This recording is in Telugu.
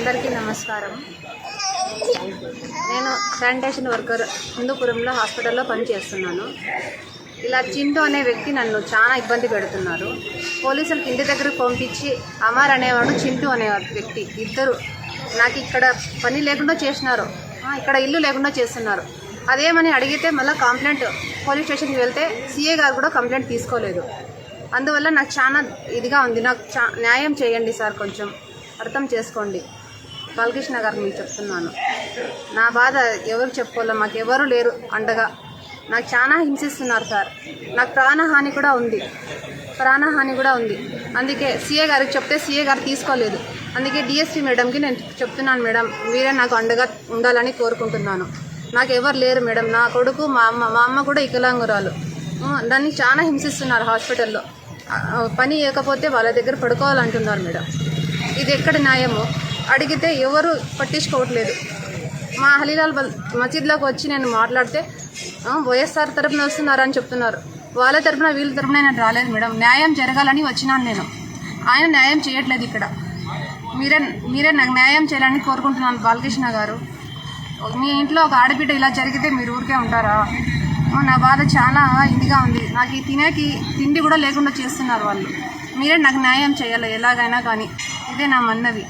అందరికీ నమస్కారం. నేను శానిటేషన్ వర్కర్ హిందూపురంలో హాస్పిటల్లో పనిచేస్తున్నాను. ఇలా చింటూ అనే వ్యక్తి నన్ను చాలా ఇబ్బంది పెడుతున్నారు. పోలీసులకు ఇంటి దగ్గరకు పంపించి అమర్ అనేవాడు చింటూ అనే వ్యక్తి ఇద్దరు నాకు ఇక్కడ పని లేకుండా చేసినారు. ఇక్కడ ఇల్లు లేకుండా చేస్తున్నారు. అదేమని అడిగితే మళ్ళీ కంప్లైంట్ పోలీస్ స్టేషన్కి వెళ్తే సీఏ గారు కూడా కంప్లైంట్ తీసుకోలేదు. అందువల్ల నాకు చాలా ఇదిగా ఉంది. నాకు చా న్యాయం చేయండి సార్ కొంచెం. అర్థం చేసుకోండి. బాలకృష్ణ గారు మీకు చెప్తున్నాను. నా బాధ ఎవరు చెప్పుకోలే మాకు ఎవరు లేరు అండగా. నాకు చాలా హింసిస్తున్నారు సార్. నాకు ప్రాణహాని కూడా ఉంది. ప్రాణహాని కూడా ఉంది. అందుకే సీఏ గారికి చెప్తే సీఏ గారు తీసుకోలేదు. అందుకే డిఎస్పీ మేడంకి నేను చెప్తున్నాను మేడం మీరే నాకు అండగా ఉండాలని కోరుకుంటున్నాను. నాకు ఎవరు లేరు మేడం. నా కొడుకు మా అమ్మ మా అమ్మ కూడా ఇకలాంగురాలు దాన్ని చాలా హింసిస్తున్నారు హాస్పిటల్లో. పని చేయకపోతే వాళ్ళ దగ్గర పడుకోవాలంటున్నారు మేడం. ఇది ఎక్కడ న్యాయము? అడిగితే ఎవరు పట్టించుకోవట్లేదు. మా హలీలాల్ మసీద్లోకి వచ్చి నేను మాట్లాడితే వైఎస్ఆర్ తరపున వస్తున్నారని చెప్తున్నారు. వాళ్ళ తరపున వీళ్ళ తరపున నేను రాలేదు మేడం. న్యాయం జరగాలని వచ్చినాను నేను. ఆయన న్యాయం చేయట్లేదు ఇక్కడ. మీరే మీరే నాకు న్యాయం చేయాలని కోరుకుంటున్నాను బాలకృష్ణ గారు. మీ ఇంట్లో ఒక ఆడబిడ్డ ఇలా జరిగితే మీరు ఊరికే ఉంటారా? నా బాధ చాలా ఇదిగా ఉంది. నాకు ఈ తినేకి తిండి కూడా లేకుండా చేస్తున్నారు వాళ్ళు. మీరే నాకు న్యాయం చేయాలి ఎలాగైనా కానీ. ఇదే నా మన్నవి